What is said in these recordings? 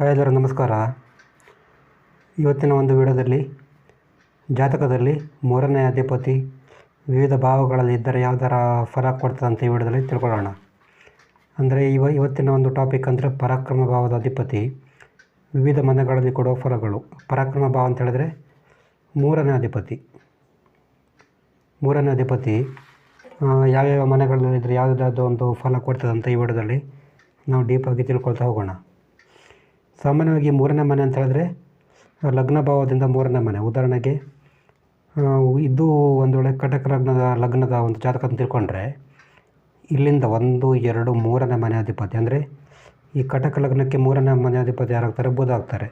Hi ಎಲ್ಲರೂ, ನಮಸ್ಕಾರ. ಇವತ್ತಿನ ಒಂದು ವಿಡಿಯೋದಲ್ಲಿ, ಜಾತಕದಲ್ಲಿ ಮೂರನೇ ಅಧಿಪತಿ ವಿವಿಧ ಭಾವಗಳಲ್ಲಿ ಇದ್ದರೆ ಯಾವ್ದಾರ ಫಲ ಕೊಡ್ತದೆ ಅಂತ ಈ ವಿಡಿಯೋದಲ್ಲಿ ತಿಳ್ಕೊಳ್ಳೋಣ. ಅಂದರೆ ಇವ, ಇವತ್ತಿನ ಒಂದು ಟಾಪಿಕ್ ಅಂದರೆ ಪರಾಕ್ರಮ ಭಾವದ ಅಧಿಪತಿ. ವಿವಿಧ ಮನೆಗಳಲ್ಲಿ ಕೊಡುವ ಫಲಗಳು. ಪರಾಕ್ರಮ ಭಾವ ಅಂತ ಹೇಳಿದ್ರೆ ಮೂರನೇ ಅಧಿಪತಿ. ಮೂರನೇ ಅಧಿಪತಿ ಯಾವ್ಯಾವ ಮನೆಗಳಲ್ಲಿ ಇದ್ದರೆ ಯಾವುದಾದ್ರು ಒಂದು ಫಲ ಕೊಡ್ತದೆ ಅಂತ ಈ ವಿಡಿಯೋದಲ್ಲಿ ನಾವು ಡೀಪಾಗಿ ತಿಳ್ಕೊಳ್ತಾ ಹೋಗೋಣ. ಸಾಮಾನ್ಯವಾಗಿ ಮೂರನೇ ಮನೆ ಅಂತ ಹೇಳಿದ್ರೆ ಲಗ್ನ ಭಾವದಿಂದ ಮೂರನೇ ಮನೆ. ಉದಾಹರಣೆಗೆ ಇದು ಒಂದು ವೇಳೆ ಕಟಕ ಲಗ್ನದ ಲಗ್ನದ ಒಂದು ಜಾತಕ ಅಂತ ತಿಳ್ಕೊಂಡ್ರೆ, ಇಲ್ಲಿಂದ ಒಂದು, ಎರಡು, ಮೂರನೇ ಮನೆ ಅಧಿಪತಿ. ಅಂದರೆ, ಈ ಕಟಕ ಲಗ್ನಕ್ಕೆ ಮೂರನೇ ಮನೆ ಅಧಿಪತಿ ಯಾರಾಗ್ತಾರೆ? ಬುಧ ಆಗ್ತಾರೆ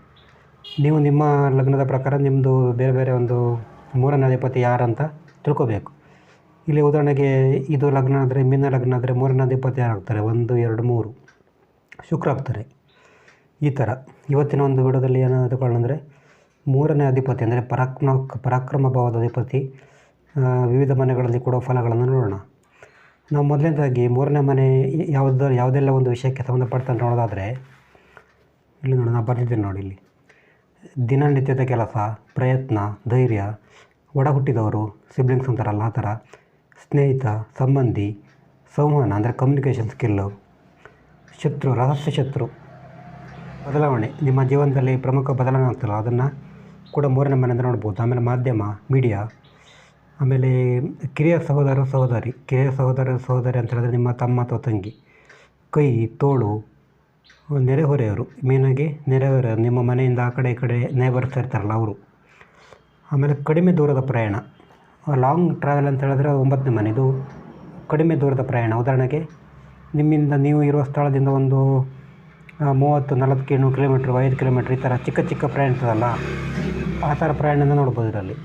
ನೀವು ನಿಮ್ಮ ಲಗ್ನದ ಪ್ರಕಾರ ನಿಮ್ಮದು ಬೇರೆ ಬೇರೆ ಒಂದು ಮೂರನೇ ಅಧಿಪತಿ ಯಾರಂತ ತಿಳ್ಕೊಬೇಕು. ಇಲ್ಲಿ ಉದಾಹರಣೆಗೆ, ಇದು ಲಗ್ನ ಆದರೆ, ಮೀನ ಲಗ್ನ ಆದರೆ ಮೂರನೇ ಅಧಿಪತಿ ಯಾರಾಗ್ತಾರೆ? ಒಂದು, ಎರಡು, ಮೂರು. ಶುಕ್ರ ಆಗ್ತಾರೆ. ಈ ಥರ. ಇವತ್ತಿನ ಒಂದು ವಿಡಿಯೋದಲ್ಲಿ ಏನು ಅಂದರೆ, ಮೂರನೇ ಅಧಿಪತಿ ಅಂದರೆ ಪರಾಕ್ರಮ ಪರಾಕ್ರಮ ಭಾವದ ಅಧಿಪತಿ ವಿವಿಧ ಮನೆಗಳಲ್ಲಿ ಕೊಡೋ ಫಲಗಳನ್ನು ನೋಡೋಣ. ನಾವು ಮೊದಲನೇದಾಗಿ ಮೂರನೇ ಮನೆ ಯಾವುದ, ಯಾವುದೆಲ್ಲ ಒಂದು ವಿಷಯಕ್ಕೆ ಸಂಬಂಧಪಟ್ಟಂತೆ ನೋಡೋದಾದರೆ, ಇಲ್ಲಿ ನೋಡಿ ನಾನು ಬರೆದಿದ್ದೇನೆ ನೋಡಿ ಇಲ್ಲಿ. ದಿನನಿತ್ಯದ ಕೆಲಸ, ಪ್ರಯತ್ನ, ಧೈರ್ಯ ಒಡ ಹುಟ್ಟಿದವರು ಸಿಬ್ಲಿಂಗ್ಸ್ ಅಂತಾರಲ್ಲ ಆ ಥರ, ಸ್ನೇಹಿತ, ಸಂಬಂಧಿ, ಸಂವಹನ, ಅಂದರೆ ಕಮ್ಯುನಿಕೇಷನ್ ಸ್ಕಿಲ್ಲು ಶತ್ರು, ರಹಸ್ಯ ಶತ್ರು ಬದಲಾವಣೆ. ನಿಮ್ಮ ಜೀವನದಲ್ಲಿ ಪ್ರಮುಖ ಬದಲಾವಣೆ ಆಗ್ತಲ್ಲ, ಅದನ್ನು ಕೂಡ ಮೂರನೇ ಮನೆಯಿಂದ ನೋಡ್ಬೋದು. ಆಮೇಲೆ ಮಾಧ್ಯಮ ಮೀಡಿಯಾ ಆಮೇಲೆ ಕಿರಿಯ ಸಹೋದರ, ಸಹೋದರಿ. ಕಿರಿಯ ಸಹೋದರ, ಸಹೋದರಿ ಅಂತ ಹೇಳಿದ್ರೆ ನಿಮ್ಮ ತಮ್ಮ ಅಥವಾ ತಂಗಿ. ಕೈ, ತೋಳು ನೆರೆಹೊರೆಯವರು ಮೇನಾಗಿ ನೆರೆಹೊರೆಯವರು ನಿಮ್ಮ ಮನೆಯಿಂದ ಆ ಕಡೆ ಈ ಕಡೆ ನೇಬರ್ಸ್ ಇರ್ತಾರಲ್ಲ ಅವರು. ಆಮೇಲೆ ಕಡಿಮೆ ದೂರದ ಪ್ರಯಾಣ. ಲಾಂಗ್ ಟ್ರಾವೆಲ್ ಅಂತ ಹೇಳಿದ್ರೆ ಒಂಬತ್ತನೇ ಮನೆ. ಇದು ಕಡಿಮೆ ದೂರದ ಪ್ರಯಾಣ. ಉದಾಹರಣೆಗೆ ನಿಮ್ಮಿಂದ ನೀವು ಇರುವ ಸ್ಥಳದಿಂದ ಒಂದು ಮೂವತ್ತು ನಲವತ್ತು ಕಿಲೋ ಕಿಲೋಮೀಟ್ರ್ ಐದು ಕಿಲೋಮೀಟ್ರ್ ಈ ಥರ ಚಿಕ್ಕ ಚಿಕ್ಕ ಪ್ರಯಾಣ ಇರ್ತದಲ್ಲ, ಆ ಥರ ಪ್ರಯಾಣನ ನೋಡ್ಬೋದು ಇದರಲ್ಲಿ.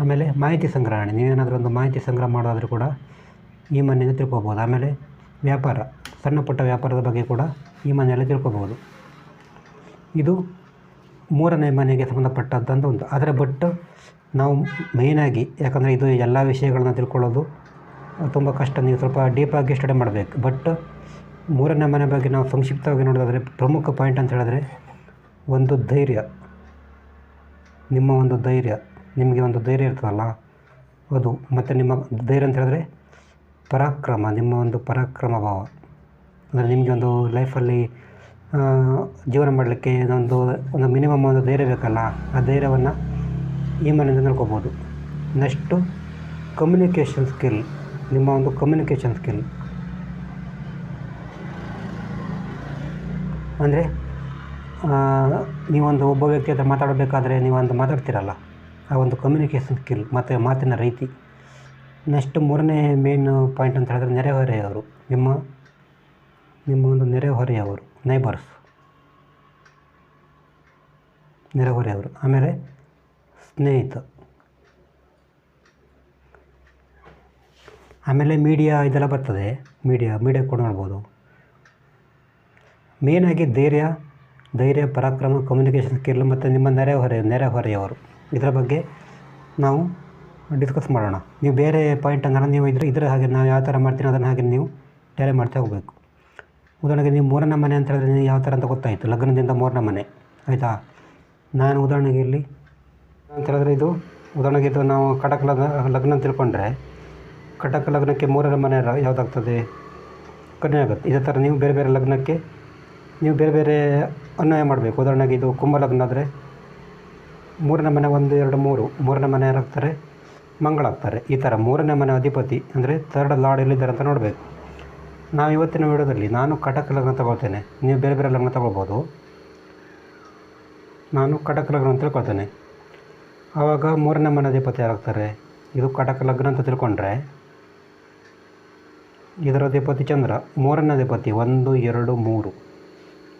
ಆಮೇಲೆ ಮಾಹಿತಿ ಸಂಗ್ರಹಣೆ, ನೀವೇನಾದರೂ ಒಂದು ಮಾಹಿತಿ ಸಂಗ್ರಹ ಮಾಡೋದಾದರೂ ಕೂಡ ಈ ಮನೆಯಿಂದ ತಿಳ್ಕೊಬೋದು. ಆಮೇಲೆ ವ್ಯಾಪಾರ, ಸಣ್ಣ ಪುಟ್ಟ ವ್ಯಾಪಾರದ ಬಗ್ಗೆ ಕೂಡ ಈ ಮನೆಯಲ್ಲಿ ತಿಳ್ಕೊಬೋದು. ಇದು ಮೂರನೇ ಮನೆಗೆ ಸಂಬಂಧಪಟ್ಟದ್ದಂದು ಒಂದು ಆದರೆ ಬಟ್ ನಾವು ಮೇಯ್ನಾಗಿ ಯಾಕಂದರೆ ಇದು ಎಲ್ಲ ವಿಷಯಗಳನ್ನ ತಿಳ್ಕೊಳ್ಳೋದು ತುಂಬ ಕಷ್ಟ. ನೀವು ಸ್ವಲ್ಪ ಡೀಪಾಗಿ ಸ್ಟಡಿ ಮಾಡಬೇಕು. ಬಟ್ ಮೂರನೇ ಮನೆ ಬಗ್ಗೆ ನಾವು ಸಂಕ್ಷಿಪ್ತವಾಗಿ ನೋಡೋದಾದರೆ ಪ್ರಮುಖ ಪಾಯಿಂಟ್ ಅಂತ ಹೇಳಿದ್ರೆ ಒಂದು ಧೈರ್ಯ. ನಿಮ್ಮ ಒಂದು ಧೈರ್ಯ. ನಿಮಗೆ ಒಂದು ಧೈರ್ಯ ಇರ್ತದಲ್ಲ, ಅದು ಮತ್ತು ನಿಮ್ಮ ಧೈರ್ಯ ಅಂತ ಹೇಳಿದ್ರೆ ಪರಾಕ್ರಮ, ನಿಮ್ಮ ಒಂದು ಪರಾಕ್ರಮ ಭಾವ. ಅಂದರೆ ನಿಮಗೆ ಒಂದು ಲೈಫಲ್ಲಿ ಜೀವನ ಮಾಡಲಿಕ್ಕೆ ಒಂದು ಒಂದು ಮಿನಿಮಮ್ ಒಂದು ಧೈರ್ಯ ಬೇಕಲ್ಲ, ಆ ಧೈರ್ಯವನ್ನು ಈ ಮನೆಯಿಂದ ನೋಡ್ಕೋಬೋದು. ನೆಕ್ಸ್ಟು ಕಮ್ಯುನಿಕೇಷನ್ ಸ್ಕಿಲ್ ನಿಮ್ಮ ಒಂದು ಕಮ್ಯುನಿಕೇಷನ್ ಸ್ಕಿಲ್ ಅಂದರೆ ನೀವೊಂದು ಒಬ್ಬ ವ್ಯಕ್ತಿ ಹತ್ರ ಮಾತಾಡಬೇಕಾದ್ರೆ ನೀವೊಂದು ಮಾತಾಡ್ತೀರಲ್ಲ, ಆ ಒಂದು ಕಮ್ಯುನಿಕೇಷನ್ ಸ್ಕಿಲ್ ಮತ್ತು ಮಾತಿನ ರೀತಿ. ನೆಕ್ಸ್ಟ್ ಮೂರನೇ ಮೇನ್ ಪಾಯಿಂಟ್ ಅಂತ ಹೇಳಿದ್ರೆ ನೆರೆಹೊರೆಯವರು, ನಿಮ್ಮ ನಿಮ್ಮ ಒಂದು ನೆರೆಹೊರೆಯವರು ನೈಬರ್ಸ್ ನೆರೆಹೊರೆಯವರು, ಆಮೇಲೆ ಸ್ನೇಹಿತ. ಆಮೇಲೆ ಮೀಡಿಯಾ ಇದೆಲ್ಲ ಬರ್ತದೆ ಮೀಡಿಯಾ ಮೀಡಿಯಾ ಕೂಡ ನೋಡ್ಬೋದು. ಮೇನಾಗಿ ಧೈರ್ಯ ಧೈರ್ಯ, ಪರಾಕ್ರಮ ಕಮ್ಯುನಿಕೇಷನ್ ಸ್ಕಿಲ್ ಮತ್ತು ನಿಮ್ಮ ನೆರೆಹೊರೆ ನೆರೆಹೊರೆಯವರು ಇದರ ಬಗ್ಗೆ ನಾವು ಡಿಸ್ಕಸ್ ಮಾಡೋಣ. ನೀವು ಬೇರೆ ಪಾಯಿಂಟ್ ಅಂದರೆ ನೀವು ಇದ್ರ ಇದರ ಹಾಗೆ ನಾವು ಯಾವ ಥರ ಮಾಡ್ತೀನಿ ಅದನ್ನು ಹಾಗೆ ನೀವು ಟೇರೆ ಮಾಡ್ತಾ ಹೋಗಬೇಕು. ಉದಾಹರಣೆಗೆ ನೀವು ಮೂರನೇ ಮನೆ ಅಂತ ಹೇಳಿದ್ರೆ ನೀವು ಯಾವ ಥರ ಅಂತ ಗೊತ್ತಾಯಿತು. ಲಗ್ನದಿಂದ ಮೂರನೇ ಮನೆ. ಆಯಿತಾ? ನಾನು ಉದಾಹರಣೆಗೆ ಇಲ್ಲಿ ಅಂತ ಹೇಳಿದ್ರೆ ಇದು ಉದಾಹರಣೆಗೆ ಇದು ನಾವು ಕಟಕ್ ಲಗ್ನ ಲಗ್ನ ತಿಳ್ಕೊಂಡ್ರೆ ಕಟಕ ಲಗ್ನಕ್ಕೆ ಮೂರನೇ ಮನೆ ಯಾವುದಾಗ್ತದೆ? ಕಡಿಮೆ ಆಗುತ್ತೆ. ಇದೇ ಥರ ನೀವು ಬೇರೆ ಬೇರೆ ಲಗ್ನಕ್ಕೆ ನೀವು ಬೇರೆ ಬೇರೆ ಅನ್ವಯ ಮಾಡಬೇಕು. ಉದಾಹರಣೆಗೆ ಇದು ಕುಂಭಲಗ್ನ ಆದರೆ ಮೂರನೇ ಮನೆ ಒಂದು, ಎರಡು, ಮೂರು. ಮೂರನೇ ಮನೆ ಯಾರಾಗ್ತಾರೆ ಮಂಗಳಾಗ್ತಾರೆ ಈ ಥರ ಮೂರನೇ ಮನೆ ಅಧಿಪತಿ ಅಂದರೆ ಥರ್ಡ್ ಲಾರ್ಡ್ ಎಲ್ಲಿದ್ದಾರೆ ಅಂತ ನೋಡಬೇಕು. ನಾವು ಇವತ್ತಿನ ವಿಡಿಯೋದಲ್ಲಿ ನಾನು ಕಟಕ ಲಗ್ನ ತಗೊಳ್ತೇನೆ. ನೀವು ಬೇರೆ ಬೇರೆ ಲಗ್ನ ತಗೊಳ್ಬೋದು. ನಾನು ಕಟಕ ಲಗ್ನ ಅಂತ ತಿಳ್ಕೊಳ್ತೇನೆ. ಆವಾಗ ಮೂರನೇ ಮನೆ ಅಧಿಪತಿ ಯಾರಾಗ್ತಾರೆ? ಇದು ಕಟಕ ಲಗ್ನ ಅಂತ ತಿಳ್ಕೊಂಡ್ರೆ ಇದರ ಅಧಿಪತಿ ಚಂದ್ರ. ಮೂರನೇ ಅಧಿಪತಿ ಒಂದು, ಎರಡು, ಮೂರು.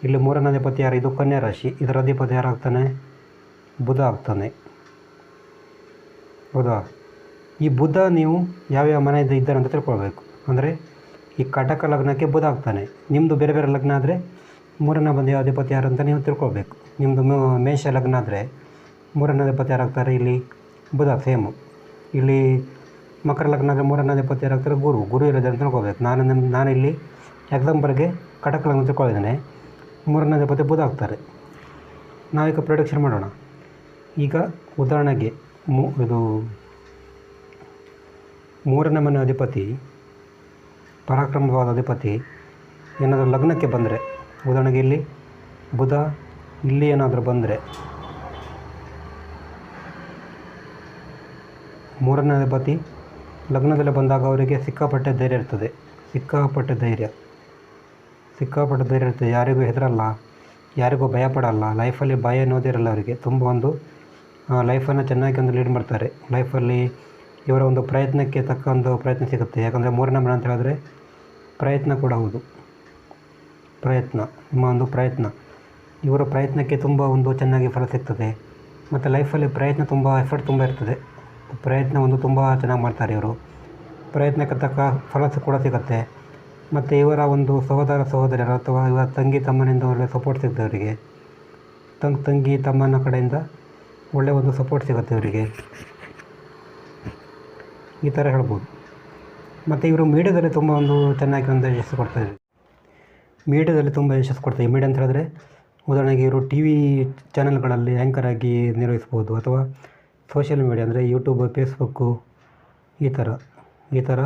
ಇಲ್ಲಿ ಮೂರನೇ ಅಧಿಪತಿ ಯಾರು? ಇದು ಕನ್ಯಾ ರಾಶಿ. ಇದರ ಅಧಿಪತಿ ಯಾರಾಗ್ತಾನೆ? ಬುಧ ಆಗ್ತಾನೆ. ಹೌದಾ? ಈ ಬುಧ ನೀವು ಯಾವ್ಯಾವ ಮನೆಯಿಂದ ಇದ್ದಾರೆ ಅಂತ ತಿಳ್ಕೊಳ್ಬೇಕು. ಅಂದರೆ ಈ ಕಟಕ ಲಗ್ನಕ್ಕೆ ಬುಧ ಆಗ್ತಾನೆ. ನಿಮ್ಮದು ಬೇರೆ ಬೇರೆ ಲಗ್ನ ಆದರೆ ಮೂರನೇ ಬಂದು ಅಧಿಪತಿ ಯಾರು ಅಂತ ನೀವು ತಿಳ್ಕೊಳ್ಬೇಕು. ನಿಮ್ಮದು ಮೇಷ ಲಗ್ನ ಆದರೆ ಮೂರನೇ ಅಧಿಪತಿ ಯಾರಾಗ್ತಾರೆ? ಇಲ್ಲಿ ಬುಧ, ಸೇಮು. ಇಲ್ಲಿ ಮಕರ ಲಗ್ನ ಆದರೆ ಮೂರನೇ ಅಧಿಪತಿ ಯಾರಾಗ್ತಾರೆ? ಗುರು. ಗುರು ಇರೋದು ಅಂತ ತಿಳ್ಕೊಬೇಕು ನಾನು ನಾನು ಇಲ್ಲಿ ಎಕ್ಸಾಂಪಲ್ಗೆ ಕಟಕ ಲಗ್ನ ತಿಳ್ಕೊಂಡಿದ್ದೇನೆ ಮೂರನೇ ಅಧಿಪತಿ ಬುಧ ಆಗ್ತಾರೆ ನಾವೀಗ ಪ್ರೊಡಕ್ಷನ್ ಮಾಡೋಣ. ಈಗ ಉದಾಹರಣೆಗೆ ಮೂ, ಇದು ಮೂರನೇ ಮನೆ ಅಧಿಪತಿ, ಪರಾಕ್ರಮವಾದ ಅಧಿಪತಿ ಏನಾದರೂ ಲಗ್ನಕ್ಕೆ ಬಂದರೆ, ಉದಾಹರಣೆಗೆ ಇಲ್ಲಿ ಬುಧ ಇಲ್ಲಿ ಏನಾದರೂ ಬಂದರೆ ಮೂರನೇ ಅಧಿಪತಿ ಲಗ್ನದಲ್ಲಿ ಬಂದಾಗ ಅವರಿಗೆ ಸಿಕ್ಕಾಪಟ್ಟೆ ಧೈರ್ಯ ಇರ್ತದೆ. ಸಿಕ್ಕಾಪಟ್ಟೆ ಧೈರ್ಯ. ಸಿಕ್ಕಾಪಟ್ಟೆ ಧೈರ್ಯ ಇರುತ್ತೆ. ಯಾರಿಗೂ ಹೆದರಲ್ಲ, ಯಾರಿಗೂ ಭಯ ಪಡಲ್ಲ. ಲೈಫಲ್ಲಿ ಭಯ ಅನ್ನೋದೇ ಇರಲ್ಲ ಅವರಿಗೆ. ತುಂಬ ಒಂದು ಲೈಫನ್ನು ಚೆನ್ನಾಗಿ ಒಂದು ಲೀಡ್ ಮಾಡ್ತಾರೆ. ಲೈಫಲ್ಲಿ ಇವರ ಒಂದು ಪ್ರಯತ್ನಕ್ಕೆ ತಕ್ಕ ಒಂದು ಪ್ರಯತ್ನ ಸಿಗುತ್ತೆ. ಯಾಕಂದರೆ ಮೂರನೇ ಮನೆ ಅಂತ ಹೇಳಿದ್ರೆ ಪ್ರಯತ್ನ ಕೂಡ ಹೌದು. ಪ್ರಯತ್ನ, ನಿಮ್ಮ ಒಂದು ಪ್ರಯತ್ನ. ಇವರ ಪ್ರಯತ್ನಕ್ಕೆ ತುಂಬ ಒಂದು ಚೆನ್ನಾಗಿ ಫಲ ಸಿಗ್ತದೆ. ಮತ್ತು ಲೈಫಲ್ಲಿ ಪ್ರಯತ್ನ ತುಂಬ ಎಫರ್ಟ್ ತುಂಬ ಇರ್ತದೆ. ಪ್ರಯತ್ನ ಒಂದು ತುಂಬ ಚೆನ್ನಾಗಿ ಮಾಡ್ತಾರೆ ಇವರು. ಪ್ರಯತ್ನಕ್ಕೆ ತಕ್ಕ ಫಲ ಕೂಡ ಸಿಗುತ್ತೆ. ಮತ್ತು ಇವರ ಒಂದು ಸಹೋದರ ಸಹೋದರಿಯರು ಅಥವಾ ಇವರ ತಂಗಿ ತಮ್ಮನಿಂದ ಒಳ್ಳೆಯ ಸಪೋರ್ಟ್ ಸಿಗುತ್ತೆ ಅವರಿಗೆ ತಂಗ್ ತಂಗಿ ತಮ್ಮನ ಕಡೆಯಿಂದ ಒಳ್ಳೆಯ ಒಂದು ಸಪೋರ್ಟ್ ಸಿಗುತ್ತೆ ಇವರಿಗೆ. ಈ ಥರ ಹೇಳ್ಬೋದು. ಮತ್ತು ಇವರು ಮೀಡಿಯಾದಲ್ಲಿ ತುಂಬ ಒಂದು ಚೆನ್ನಾಗಿ ಒಂದು ಯಶಸ್ಸು ಕೊಡ್ತಾರೆ ಮೀಡಿಯಾದಲ್ಲಿ ತುಂಬ ಯಶಸ್ಸು ಕೊಡ್ತಾರೆ ಮೀಡಿಯಾ ಅಂತ ಹೇಳಿದ್ರೆ, ಉದಾಹರಣೆಗೆ ಇವರು ಟಿ ವಿ ಚಾನೆಲ್ಗಳಲ್ಲಿ ಆ್ಯಂಕರ್ ಆಗಿ ನಿರ್ವಹಿಸ್ಬೋದು ಅಥವಾ ಸೋಷಿಯಲ್ ಮೀಡಿಯಾ ಅಂದರೆ ಯೂಟ್ಯೂಬ್ ಫೇಸ್ಬುಕ್ಕು ಈ ಥರ ಈ ಥರ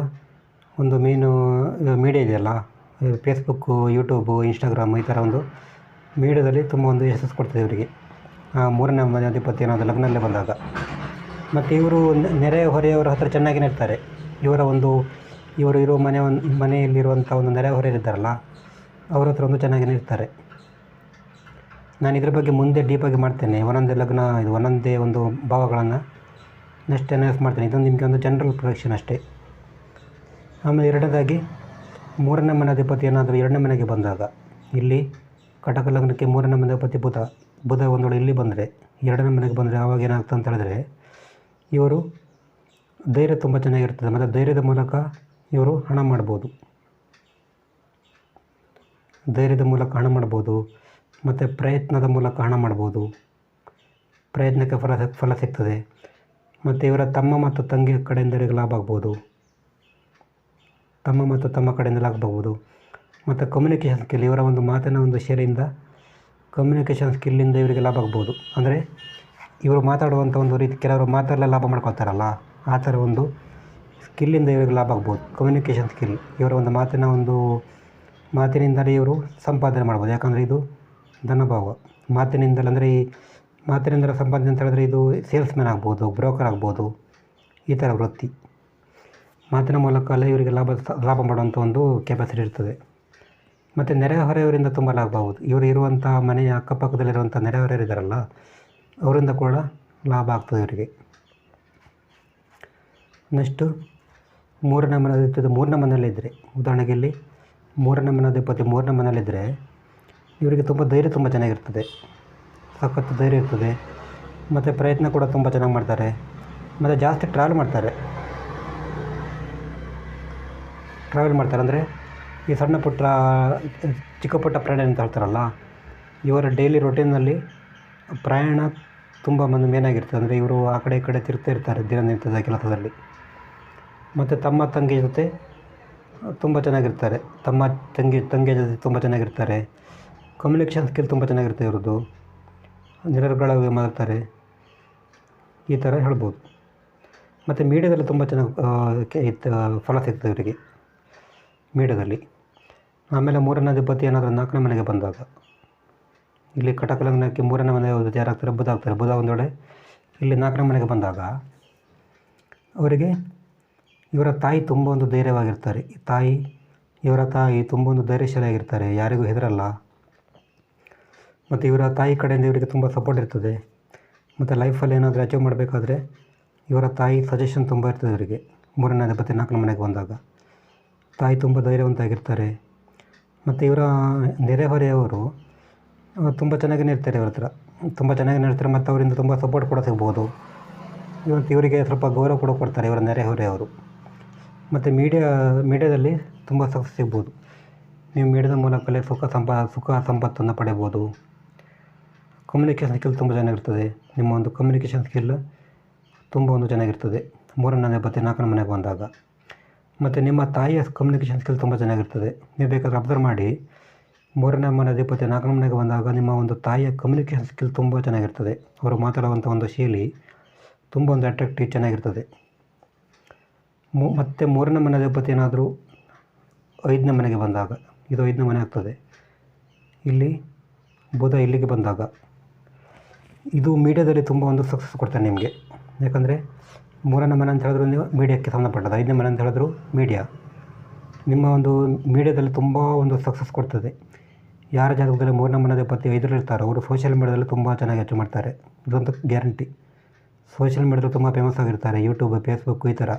ಒಂದು ಮೇನು ಮೀಡಿಯಾ ಇದೆಯಲ್ಲ ಫೇಸ್ಬುಕ್ಕು ಯೂಟ್ಯೂಬು ಇನ್ಸ್ಟಾಗ್ರಾಮ್ ಈ ಥರ ಒಂದು ಮೀಡಿಯಾದಲ್ಲಿ ತುಂಬ ಒಂದು ಯಶಸ್ಸು ಕೊಡ್ತದೆ ಇವರಿಗೆ. ಮೂರನೇ ಮನೆ ಅಧಿಪತಿ ಅನ್ನೋದು ಲಗ್ನಲ್ಲೇ ಬಂದಾಗ. ಮತ್ತು ಇವರು ನೆರೆ ಹೊರೆಯವರ ಹತ್ರ ಚೆನ್ನಾಗಿ ಇರ್ತಾರೆ ಇವರ ಒಂದು, ಇವರು ಇರೋ ಮನೆ ಒಂದು ಮನೆಯಲ್ಲಿರುವಂಥ ಒಂದು ನೆರೆ ಹೊರೆಯರಿದ್ದಾರಲ್ಲ ಅವ್ರ ಹತ್ರ ಒಂದು ಚೆನ್ನಾಗಿ ಇರ್ತಾರೆ ನಾನು ಇದ್ರ ಬಗ್ಗೆ ಮುಂದೆ ಡೀಪಾಗಿ ಮಾಡ್ತೇನೆ. ಒಂದೊಂದೇ ಲಗ್ನ, ಇದು ಒಂದೊಂದೇ ಒಂದು ಭಾವಗಳನ್ನು ನೆಕ್ಸ್ಟ್ ಅನೌನ್ಸ್ ಮಾಡ್ತೇನೆ. ಇದೊಂದು ನಿಮಗೆ ಒಂದು ಜನರಲ್ ಪ್ರೊಡಕ್ಷನ್ ಅಷ್ಟೇ. ಆಮೇಲೆ ಎರಡನೇದಾಗಿ ಮೂರನೇ ಮನೆ ಅಧಿಪತಿ ಏನಾದರೂ ಎರಡನೇ ಮನೆಗೆ ಬಂದಾಗ, ಇಲ್ಲಿ ಕಟಕ ಲಗ್ನಕ್ಕೆ ಮೂರನೇ ಮನೆ ಅಧಿಪತಿ ಬುಧ ಬುಧ ಒಂದು ವೇಳೆ ಇಲ್ಲಿ ಬಂದರೆ, ಎರಡನೇ ಮನೆಗೆ ಬಂದರೆ ಆವಾಗ ಏನಾಗ್ತದೆ ಅಂತ ಹೇಳಿದ್ರೆ, ಇವರು ಧೈರ್ಯ ತುಂಬ ಚೆನ್ನಾಗಿರ್ತದೆ. ಮತ್ತು ಧೈರ್ಯದ ಮೂಲಕ ಇವರು ಹಣ ಮಾಡ್ಬೋದು. ಧೈರ್ಯದ ಮೂಲಕ ಹಣ ಮಾಡ್ಬೋದು. ಮತ್ತು ಪ್ರಯತ್ನದ ಮೂಲಕ ಹಣ ಮಾಡ್ಬೋದು. ಪ್ರಯತ್ನಕ್ಕೆ ಫಲ ಫಲ ಸಿಗ್ತದೆ. ಮತ್ತು ಇವರ ತಮ್ಮ ಮತ್ತು ತಂಗಿಯ ಕಡೆಯಿಂದ ಲಾಭ ಆಗ್ಬೋದು. ತಮ್ಮ ಮತ್ತು ತಮ್ಮ ಕಡೆಯಿಂದ ಲಾಭ ಆಗ್ಬೋದು ಮತ್ತು ಕಮ್ಯುನಿಕೇಷನ್ ಸ್ಕಿಲ್ ಇವರ ಒಂದು ಮಾತಿನ ಒಂದು ಶೈಲಿಯಿಂದ ಕಮ್ಯುನಿಕೇಷನ್ ಸ್ಕಿಲ್ಲಿಂದ ಇವರಿಗೆ ಲಾಭ ಆಗ್ಬೋದು ಅಂದರೆ ಇವರು ಮಾತಾಡುವಂಥ ಒಂದು ರೀತಿ ಕೆಲವರು ಮಾತಲ್ಲೇ ಲಾಭ ಮಾಡ್ಕೊಳ್ತಾರಲ್ಲ, ಆ ಥರ ಒಂದು ಸ್ಕಿಲ್ಲಿಂದ ಇವರಿಗೆ ಲಾಭ ಆಗ್ಬೋದು ಕಮ್ಯುನಿಕೇಷನ್ ಸ್ಕಿಲ್ ಇವರ ಒಂದು ಮಾತಿನ ಒಂದು ಮಾತಿನಿಂದಲೇ ಇವರು ಸಂಪಾದನೆ ಮಾಡ್ಬೋದು. ಯಾಕಂದರೆ ಇದು ಧನಭಾವ ಮಾತಿನಿಂದಲೇ ಅಂದರೆ ಈ ಮಾತಿನಿಂದಲೇ ಸಂಪಾದನೆ ಅಂತ ಹೇಳಿದ್ರೆ ಇದು ಸೇಲ್ಸ್ಮ್ಯಾನ್ ಆಗ್ಬೋದು ಬ್ರೋಕರ್ ಆಗ್ಬೋದು, ಈ ಥರ ವೃತ್ತಿ. ಮಾತಿನ ಮೂಲಕ ಇವರಿಗೆ ಲಾಭ ಲಾಭ ಮಾಡುವಂಥ ಒಂದು ಕೆಪಾಸಿಟಿ ಇರ್ತದೆ. ಮತ್ತು ನೆರೆಹೊರೆಯವರಿಂದ ತುಂಬ ಲಾಭ ಆಗೋದು ಇವರು ಇರುವಂಥ ಮನೆಯ ಅಕ್ಕಪಕ್ಕದಲ್ಲಿರುವಂಥ ನೆರೆಹೊರೆಯವರಿದ್ದಾರಲ್ಲ ಅವರಿಂದ ಕೂಡ ಲಾಭ ಆಗ್ತದೆ ಇವರಿಗೆ. ನೆಕ್ಸ್ಟು, ಮೂರನೇ ಮನೆ ಇರ್ತದೆ ಮೂರನೇ ಮನೆಯಲ್ಲಿದ್ದರೆ, ಉದಾಹರಣೆಗೆ ಇಲ್ಲಿ ಮೂರನೇ ಮನೆ ಅಧಿಪತಿ ಮೂರನೇ ಮನೆಯಲ್ಲಿದ್ದರೆ, ಇವರಿಗೆ ತುಂಬ ಧೈರ್ಯ ತುಂಬ ಚೆನ್ನಾಗಿರ್ತದೆ. ಸಖತ್ತು ಧೈರ್ಯ ಇರ್ತದೆ. ಮತ್ತು ಪ್ರಯತ್ನ ಕೂಡ ತುಂಬ ಚೆನ್ನಾಗಿ ಮಾಡ್ತಾರೆ. ಮತ್ತು ಜಾಸ್ತಿ ಟ್ರಾವೆಲ್ ಮಾಡ್ತಾರೆ. ಟ್ರಾವೆಲ್ ಮಾಡ್ತಾರೆ ಅಂದರೆ ಈ ಸಣ್ಣ ಪುಟ್ಟ, ಚಿಕ್ಕ ಪುಟ್ಟ ಪ್ರಯಾಣ ಅಂತ ಹೇಳ್ತಾರಲ್ಲ, ಇವರ ಡೈಲಿ ರೊಟೀನಲ್ಲಿ ಪ್ರಯಾಣ ತುಂಬ ಮಂದಿ ಮೇನಾಗಿರ್ತದೆ ಅಂದರೆ ಇವರು ಆ ಕಡೆ ಈ ಕಡೆ ತಿರ್ತಾ ಇರ್ತಾರೆ ದಿನನಿತ್ಯದ ಕೆಲಸದಲ್ಲಿ. ಮತ್ತು ತಮ್ಮ ತಂಗಿ ಜೊತೆ ತುಂಬ ಚೆನ್ನಾಗಿರ್ತಾರೆ. ತಮ್ಮ ತಂಗಿ, ತಂಗಿಯ ಜೊತೆ ತುಂಬ ಚೆನ್ನಾಗಿರ್ತಾರೆ. ಕಮ್ಯುನಿಕೇಷನ್ ಸ್ಕಿಲ್ ತುಂಬ ಚೆನ್ನಾಗಿರುತ್ತೆ ಇವ್ರದ್ದು. ನಿರರ್ಗಳವಾಗಿ ಮಾತಾಡ್ತಾರೆ. ಈ ಥರ ಹೇಳ್ಬೋದು. ಮತ್ತು ಮೀಡಿಯಾದಲ್ಲಿ ತುಂಬ ಚೆನ್ನಾಗಿ ಫಲ ಸಿಗ್ತದೆ ಇವರಿಗೆ. ಮೀಡಿಯಾದಲ್ಲಿ. ಆಮೇಲೆ ಮೂರನೇ ಅಧಿಪತಿ ಏನಾದರೂ ನಾಲ್ಕನೇ ಮನೆಗೆ ಬಂದಾಗ. ಇಲ್ಲಿ ಕಟಕ ಲಗ್ನಕ್ಕೆ ಮೂರನೇ ಮನೆ ಯಾರಾಗ್ತಾರೆ? ಬುಧ ಆಗ್ತಾರೆ. ಬುಧ ಒಂದೊಡೆ ಇಲ್ಲಿ ನಾಲ್ಕನೇ ಮನೆಗೆ ಬಂದಾಗ ಅವರಿಗೆ ಇವರ ತಾಯಿ ತುಂಬ ಒಂದು ಧೈರ್ಯವಾಗಿರ್ತಾರೆ. ಈ ತಾಯಿ, ಇವರ ತಾಯಿ ತುಂಬ ಒಂದು ಧೈರ್ಯಶಾಲಿಯಾಗಿರ್ತಾರೆ. ಯಾರಿಗೂ ಹೆದರಲ್ಲ. ಮತ್ತು ಇವರ ತಾಯಿ ಕಡೆಯಿಂದ ಇವರಿಗೆ ತುಂಬ ಸಪೋರ್ಟ್ ಇರ್ತದೆ. ಮತ್ತು ಲೈಫಲ್ಲಿ ಏನಾದರೂ ಅಚೀವ್ ಮಾಡಬೇಕಾದ್ರೆ ಇವರ ತಾಯಿ ಸಜೆಷನ್ ತುಂಬ ಇರ್ತದೆ ಇವರಿಗೆ ಮೂರನೇ ಅಧಿಪತಿ ನಾಲ್ಕನೇ ಮನೆಗೆ ಬಂದಾಗ. ತಾಯಿ ತುಂಬ ಧೈರ್ಯವಂತಾಗಿರ್ತಾರೆ ಮತ್ತು ಇವರ ನೆರೆಹೊರೆಯವರು ತುಂಬ ಚೆನ್ನಾಗಿ ಇರ್ತಾರೆ ಇವ್ರ ಹತ್ರ. ತುಂಬ ಚೆನ್ನಾಗಿ ನಿರ್ತಾರೆ ಮತ್ತು ಅವರಿಂದ ತುಂಬ ಸಪೋರ್ಟ್ ಕೂಡ ಸಿಗ್ಬೋದು. ಇವತ್ತು ಇವರಿಗೆ ಸ್ವಲ್ಪ ಗೌರವ ಕೂಡ ಕೊಡ್ತಾರೆ ಇವರ ನೆರೆಹೊರೆಯವರು ಮತ್ತು ಮೀಡಿಯಾ ಮೀಡಿಯಾದಲ್ಲಿ ತುಂಬ ಸಕ್ಸಸ್ ಸಿಗ್ಬೋದು. ನೀವು ಮೀಡಿಯಾದ ಮೂಲಕಲೇ ಸುಖ ಸಂಪ, ಸುಖ ಸಂಪತ್ತನ್ನು ಪಡೆಯಬೋದು ಕಮ್ಯುನಿಕೇಷನ್ ಸ್ಕಿಲ್ ತುಂಬ ಚೆನ್ನಾಗಿರ್ತದೆ. ನಿಮ್ಮ ಒಂದು ಕಮ್ಯುನಿಕೇಷನ್ ಸ್ಕಿಲ್ ತುಂಬ ಒಂದು ಚೆನ್ನಾಗಿರ್ತದೆ. ಮೂರನೇ ಬತ್ತೆ ನಾಲ್ಕನೇ ಮನೆಗೆ ಬಂದಾಗ. ಮತ್ತು ನಿಮ್ಮ ತಾಯಿಯ ಕಮ್ಯುನಿಕೇಷನ್ ಸ್ಕಿಲ್ ತುಂಬ ಚೆನ್ನಾಗಿರ್ತದೆ. ನೀವು ಬೇಕಾದ್ರೆ ಅಬ್ಸರ್ವ್ ಮಾಡಿ. ಮೂರನೇ ಮನೆ ಅಧಿಪತಿ ನಾಲ್ಕನೇ ಮನೆಗೆ ಬಂದಾಗ ನಿಮ್ಮ ಒಂದು ತಾಯಿಯ ಕಮ್ಯುನಿಕೇಷನ್ ಸ್ಕಿಲ್ ತುಂಬ ಚೆನ್ನಾಗಿರ್ತದೆ. ಅವರು ಮಾತಾಡುವಂಥ ಒಂದು ಶೈಲಿ ತುಂಬ ಒಂದು ಅಟ್ರಾಕ್ಟಿವ್ ಚೆನ್ನಾಗಿರ್ತದೆ. ಮೂ, ಮತ್ತು ಮೂರನೇ ಮನೆ ಅಧಿಪತಿ ಏನಾದರೂ ಐದನೇ ಮನೆಗೆ ಬಂದಾಗ, ಇದು ಐದನೇ ಮನೆ ಆಗ್ತದೆ. ಇಲ್ಲಿ ಬುಧ ಇಲ್ಲಿಗೆ ಬಂದಾಗ, ಇದು ಮೀಡಿಯಾದಲ್ಲಿ ತುಂಬ ಒಂದು ಸಕ್ಸಸ್ ಕೊಡ್ತಾನೆ ನಿಮಗೆ. ಯಾಕಂದರೆ ಮೂರನೇ ಮನೆ ಅಂತ ಹೇಳಿದ್ರು ನೀವು ಮೀಡಿಯಾಕ್ಕೆ ಸಂಬಂಧಪಟ್ಟದ್ದು. ಐದನೇ ಮನೆ ಅಂತ ಹೇಳಿದ್ರು ಮೀಡಿಯಾ. ನಿಮ್ಮ ಒಂದು ಮೀಡಿಯಾದಲ್ಲಿ ತುಂಬ ಒಂದು ಸಕ್ಸಸ್ ಕೊಡ್ತದೆ. ಯಾರ ಜಾತಕದಲ್ಲಿ ಮೂರನೇ ಮನೆ ಪತಿ ಐದರಲ್ಲಿ ಇರ್ತಾರೋ, ಅವರು ಸೋಷಿಯಲ್ ಮೀಡಿಯಾದಲ್ಲಿ ತುಂಬ ಚೆನ್ನಾಗಿ ಹೆಚ್ಚು ಮಾಡ್ತಾರೆ. ಇದೊಂದು ಗ್ಯಾರಂಟಿ ಸೋಷಿಯಲ್ ಮೀಡಿಯಾದಲ್ಲಿ ತುಂಬ ಫೇಮಸ್ ಆಗಿರ್ತಾರೆ. ಯೂಟ್ಯೂಬ್ ಫೇಸ್ಬುಕ್ ಈ ಥರ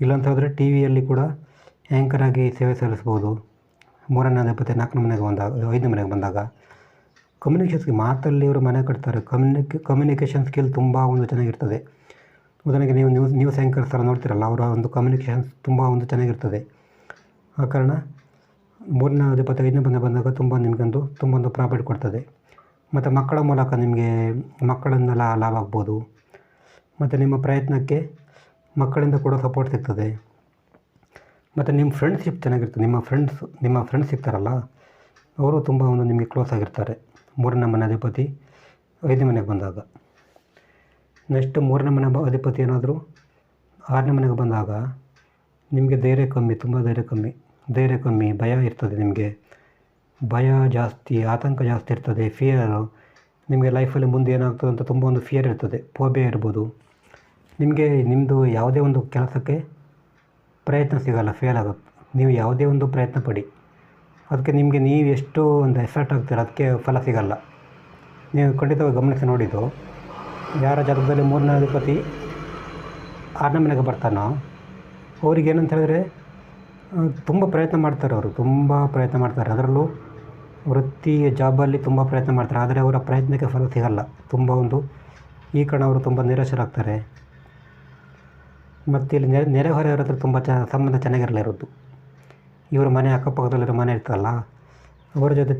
ಇಲ್ಲಂತ ಹೇಳಿದ್ರೆ ಟಿ ವಿಯಲ್ಲಿ ಕೂಡ ಆ್ಯಂಕರ್ ಆಗಿ ಸೇವೆ ಸಲ್ಲಿಸ್ಬೋದು ಮೂರನೇ ಅಧಿಪತಿ ನಾಲ್ಕನೇ ಮನೆಗೆ ಬಂದಾಗ, ಐದನೇ ಮನೆಗೆ ಬಂದಾಗ. ಕಮ್ಯುನಿಕೇಷನ್ಸ್ಗೆ ಮಾತಲ್ಲಿ ಇವರು ಮನೆ ಕಟ್ತಾರೆ. ಕಮ್ಯುನಿಕೇ ಕಮ್ಯುನಿಕೇಷನ್ ಸ್ಕಿಲ್ ತುಂಬ ಒಂದು ಚೆನ್ನಾಗಿರ್ತದೆ. ಉದಾಹರಣೆಗೆ ನೀವು ನ್ಯೂಸ್ ನ್ಯೂಸ್ ಆ್ಯಂಕರ್ಸ್ ಥರ ನೋಡ್ತಿರಲ್ಲ, ಅವರ ಒಂದು ಕಮ್ಯುನಿಕೇಷನ್ಸ್ ತುಂಬ ಒಂದು ಚೆನ್ನಾಗಿರ್ತದೆ. ಆ ಕಾರಣ ಮೂರನೇ ಅಧಿಪತಿ ಐದನೇ ಬಂದ ಬಂದಾಗ ತುಂಬ ನಿಮಗೊಂದು, ತುಂಬ ಒಂದು ಪ್ರಾಫಿಟ್ ಕೊಡ್ತದೆ. ಮತ್ತು ಮಕ್ಕಳ ಮೂಲಕ ನಿಮಗೆ ಮಕ್ಕಳನ್ನೆಲ್ಲ ಲಾಭ ಆಗ್ಬೋದು. ಮತ್ತು ನಿಮ್ಮ ಪ್ರಯತ್ನಕ್ಕೆ ಮಕ್ಕಳಿಂದ ಕೂಡ ಸಪೋರ್ಟ್ ಸಿಗ್ತದೆ. ಮತ್ತು ನಿಮ್ಮ ಫ್ರೆಂಡ್ಶಿಪ್ ಚೆನ್ನಾಗಿರ್ತದೆ ನಿಮ್ಮ ಫ್ರೆಂಡ್ಸ್ ನಿಮ್ಮ ಫ್ರೆಂಡ್ಸ್ ಸಿಗ್ತಾರಲ್ಲ ಅವರು ತುಂಬ ಒಂದು ನಿಮಗೆ ಕ್ಲೋಸ್ ಆಗಿರ್ತಾರೆ. ಮೂರನೇ ಮನೆ ಅಧಿಪತಿ, ಐದನೇ ಮನೆಗೆ ಬಂದಾಗ. ನೆಕ್ಸ್ಟ್ ಮೂರನೇ ಮನೆ ಅಧಿಪತಿ ಏನಾದರೂ? ಆರನೇ ಮನೆಗೆ ಬಂದಾಗ ನಿಮಗೆ ಧೈರ್ಯ ಕಮ್ಮಿ, ತುಂಬ ಧೈರ್ಯ ಕಮ್ಮಿ. ಧೈರ್ಯ ಕಮ್ಮಿ, ಭಯ ಇರ್ತದೆ ನಿಮಗೆ. ಭಯ ಜಾಸ್ತಿ, ಆತಂಕ ಜಾಸ್ತಿ ಇರ್ತದೆ ಫಿಯರು ನಿಮಗೆ ಲೈಫಲ್ಲಿ ಮುಂದೆ ಏನಾಗ್ತದೆ ಅಂತ ತುಂಬ ಒಂದು ಫಿಯರ್ ಇರ್ತದೆ ಫೋಬಿಯಾ ಇರ್ಬೋದು. ನಿಮಗೆ ನಿಮ್ಮದು ಯಾವುದೇ ಒಂದು ಕೆಲಸಕ್ಕೆ ಪ್ರಯತ್ನ ಸಿಗಲ್ಲ ಫೇಲ್ ಆಗುತ್ತೆ. ನೀವು ಯಾವುದೇ ಒಂದು ಪ್ರಯತ್ನ ಪಡಿ. ಅದಕ್ಕೆ ನಿಮಗೆ ನೀವು ಎಷ್ಟು ಒಂದು ಎಫರ್ಟ್ ಆಗ್ತೀರ ಅದಕ್ಕೆ ಫಲ ಸಿಗಲ್ಲ. ನೀವು ಖಂಡಿತವಾಗಿ ಗಮನಿಸಿ ನೋಡಿದ್ದು. ಯಾರ ಜಾತಕದಲ್ಲಿ ಮೂರನೇ ಅಧಿಪತಿ ಆರನೇ ಮನೆಗೆ ಬರ್ತಾನೋ, ಅವ್ರಿಗೆ ಏನಂತ ಹೇಳಿದ್ರೆ ತುಂಬ ಪ್ರಯತ್ನ ಮಾಡ್ತಾರೆ ಅವರು, ತುಂಬ ಪ್ರಯತ್ನ ಮಾಡ್ತಾರೆ. ಅದರಲ್ಲೂ ವೃತ್ತಿ ಜಾಬಲ್ಲಿ ತುಂಬ ಪ್ರಯತ್ನ ಮಾಡ್ತಾರೆ. ಆದರೆ ಅವರ ಪ್ರಯತ್ನಕ್ಕೆ ಫಲ ಸಿಗಲ್ಲ. ತುಂಬ ಒಂದು, ಈ ಕಣ ಅವರು ತುಂಬ ನಿರಾಶರಾಗ್ತಾರೆ. ಮತ್ತು ಇಲ್ಲಿ ನೆರೆ ನೆರೆಹೊರೆಯವ್ರ ಹತ್ರ ತುಂಬ ಚ, ಸಂಬಂಧ ಚೆನ್ನಾಗಿರಲ್ಲ ಇರೋದು. ಇವರ ಮನೆ ಅಕ್ಕಪಕ್ಕದಲ್ಲಿರೋ ಮನೆ ಇರ್ತಲ್ಲ ಅವರ ಜೊತೆ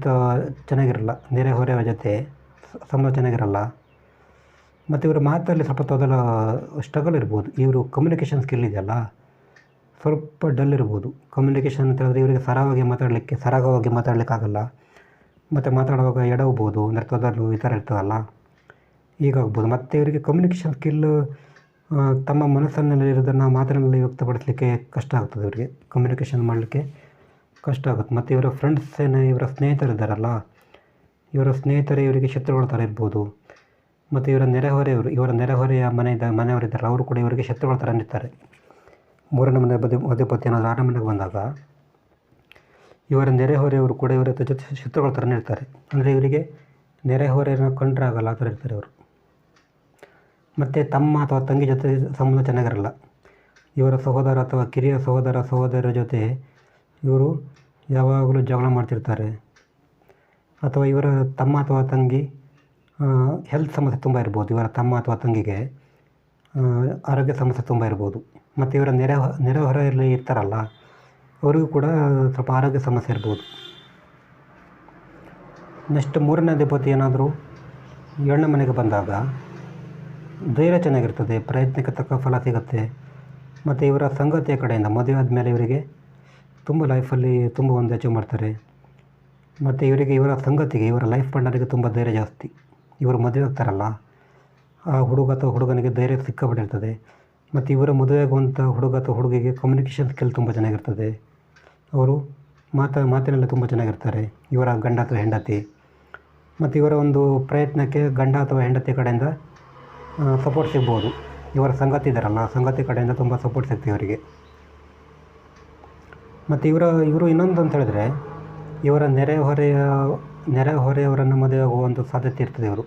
ಚೆನ್ನಾಗಿರಲ್ಲ. ನೆರೆಹೊರೆಯವರ ಜೊತೆ ಸಂಬಂಧ ಚೆನ್ನಾಗಿರಲ್ಲ. ಮತ್ತು ಇವರ ಮಾತಲ್ಲಿ ಸ್ವಲ್ಪ ತೊದಲ ಸ್ಟ್ರಗಲ್ ಇರ್ಬೋದು. ಇವರು ಕಮ್ಯುನಿಕೇಷನ್ ಸ್ಕಿಲ್ ಇದೆಯಲ್ಲ, ಸ್ವಲ್ಪ ಡಲ್ ಇರ್ಬೋದು. ಕಮ್ಯುನಿಕೇಷನ್ ಅಂತ ಹೇಳಿದ್ರೆ ಇವರಿಗೆ ಸರಾಗವಾಗಿ ಮಾತಾಡಲಿಕ್ಕೆ, ಸರಾಗವಾಗಿ ಮಾತಾಡಲಿಕ್ಕಾಗಲ್ಲ. ಮತ್ತು ಮಾತಾಡುವಾಗ ಎಡವ್ಬೋದು ಅಂದರೆ ತೊದಲು ಈ ಥರ ಇರ್ತದಲ್ಲ, ಹೀಗಾಗ್ಬೋದು. ಮತ್ತು ಇವರಿಗೆ ಕಮ್ಯುನಿಕೇಷನ್ ಸ್ಕಿಲ್ ತಮ್ಮ ಮನಸ್ಸಿನಲ್ಲಿರೋದನ್ನು ಮಾತಿನಲ್ಲಿ ವ್ಯಕ್ತಪಡಿಸಲಿಕ್ಕೆ ಕಷ್ಟ ಆಗ್ತದೆ ಇವರಿಗೆ. ಕಮ್ಯುನಿಕೇಷನ್ ಮಾಡಲಿಕ್ಕೆ ಕಷ್ಟ ಆಗುತ್ತೆ. ಮತ್ತು ಇವರ ಫ್ರೆಂಡ್ಸ್ ಏನೇ, ಇವರ ಸ್ನೇಹಿತರಿದ್ದಾರಲ್ಲ, ಇವರ ಸ್ನೇಹಿತರೇ ಇವರಿಗೆ ಶತ್ರುಗಳ ಥರ ಇರ್ಬೋದು. ಮತ್ತು ಇವರ ನೆರೆಹೊರೆಯವರು, ಇವರ ನೆರೆಹೊರೆಯ ಮನೆ ಇದ್ದ ಮನೆಯವರಿದ್ದಾರೆ. ಅವರು ಕೂಡ ಇವರಿಗೆ ಶತ್ರುಗಳ ಥರ ನಿಲ್ತಾರೆ ಮೂರನೇ ಮನೆ ಬದಿ ಅಧಿಪತಿ ಅನ್ನೋದು ಆರನೇ ಮನೆಗೆ ಬಂದಾಗ ಇವರ ನೆರೆಹೊರೆಯವರು ಕೂಡ ಇವರ ಜೊತೆ ಶತ್ರುಗಳ ಥರ ಇರ್ತಾರೆ ಅಂದರೆ ಇವರಿಗೆ ನೆರೆಹೊರೆಯನ್ನು ಕಂಡ್ರೆ ಆಗಲ್ಲ ಆ ಥರ ಇರ್ತಾರೆ ಅವರು ಮತ್ತು ತಮ್ಮ ಅಥವಾ ತಂಗಿ ಜೊತೆ ಸಂಬಂಧ ಚೆನ್ನಾಗಿರಲ್ಲ. ಇವರ ಸಹೋದರ ಅಥವಾ ಕಿರಿಯ ಸಹೋದರ ಸಹೋದರ ಜೊತೆ ಇವರು ಯಾವಾಗಲೂ ಜಗಳ ಮಾಡ್ತಿರ್ತಾರೆ. ಅಥವಾ ಇವರ ತಮ್ಮ ಅಥವಾ ತಂಗಿ ಹೆಲ್ತ್ ಸಮಸ್ಯೆ ತುಂಬ ಇರ್ಬೋದು. ಇವರ ತಮ್ಮ ಅಥವಾ ತಂಗಿಗೆ ಆರೋಗ್ಯ ಸಮಸ್ಯೆ ತುಂಬ ಇರ್ಬೋದು. ಮತ್ತು ಇವರ ನೆರೆ ನೆರೆಹೊರೆಯಲ್ಲಿ ಇರ್ತಾರಲ್ಲ, ಅವರಿಗೂ ಕೂಡ ಸ್ವಲ್ಪ ಆರೋಗ್ಯ ಸಮಸ್ಯೆ ಇರ್ಬೋದು. ನೆಕ್ಸ್ಟ್ ಮೂರನೇ ಅಧಿಪತಿ ಏನಾದರೂ, ಏಳನೇ ಮನೆಗೆ ಬಂದಾಗ ಧೈರ್ಯ ಚೆನ್ನಾಗಿರ್ತದೆ, ಪ್ರಯತ್ನಕ್ಕೆ ತಕ್ಕ ಫಲ ಸಿಗುತ್ತೆ. ಮತ್ತು ಇವರ ಸಂಗತಿಯ ಕಡೆಯಿಂದ ಮದುವೆ ಆದಮೇಲೆ ಇವರಿಗೆ ತುಂಬ ಲೈಫಲ್ಲಿ ತುಂಬ ಒಂದು ಅಚೀವ್ ಮಾಡ್ತಾರೆ. ಮತ್ತು ಇವರಿಗೆ, ಇವರ ಸಂಗತಿಗೆ, ಇವರ ಲೈಫ್ ಪಾರ್ಟ್ನರಿಗೆ ತುಂಬ ಧೈರ್ಯ ಜಾಸ್ತಿ. ಇವರು ಮದುವೆ ಆಗ್ತಾರಲ್ಲ, ಆ ಹುಡುಗ ಅಥವಾ ಹುಡುಗನಿಗೆ ಧೈರ್ಯ ಸಿಕ್ಕಾಬಿಟ್ಟಿರ್ತದೆ. ಮತ್ತು ಇವರ ಮದುವೆ ಆಗುವಂಥ ಹುಡುಗ ಅಥವಾ ಹುಡುಗಿಗೆ ಕಮ್ಯುನಿಕೇಷನ್ ಸ್ಕಿಲ್ ತುಂಬ ಚೆನ್ನಾಗಿರ್ತದೆ. ಅವರು ಮಾತ, ಮಾತಿನಲ್ಲಿ ತುಂಬ ಚೆನ್ನಾಗಿರ್ತಾರೆ. ಇವರ ಗಂಡ ಅಥವಾ ಹೆಂಡತಿ. ಮತ್ತು ಇವರ ಒಂದು ಪ್ರಯತ್ನಕ್ಕೆ ಗಂಡ ಅಥವಾ ಹೆಂಡತಿ ಕಡೆಯಿಂದ ಸಪೋರ್ಟ್ ಸಿಗ್ಬೋದು. ಇವರ ಸಂಗತಿ ಇದ್ದಾರಲ್ಲ ಸಂಗತಿ ಕಡೆಯಿಂದ ತುಂಬ ಸಪೋರ್ಟ್ ಸಿಗ್ತದೆ ಇವರಿಗೆ. ಮತ್ತು ಇವರ, ಇವರು ಇನ್ನೊಂದು ಅಂತ ಹೇಳಿದ್ರೆ, ಇವರ ನೆರೆಹೊರೆಯ ನೆರೆಹೊರೆಯವರನ್ನು ಮದುವೆ ಆಗುವಂಥ ಸಾಧ್ಯತೆ ಇರ್ತದೆ ಇವರು.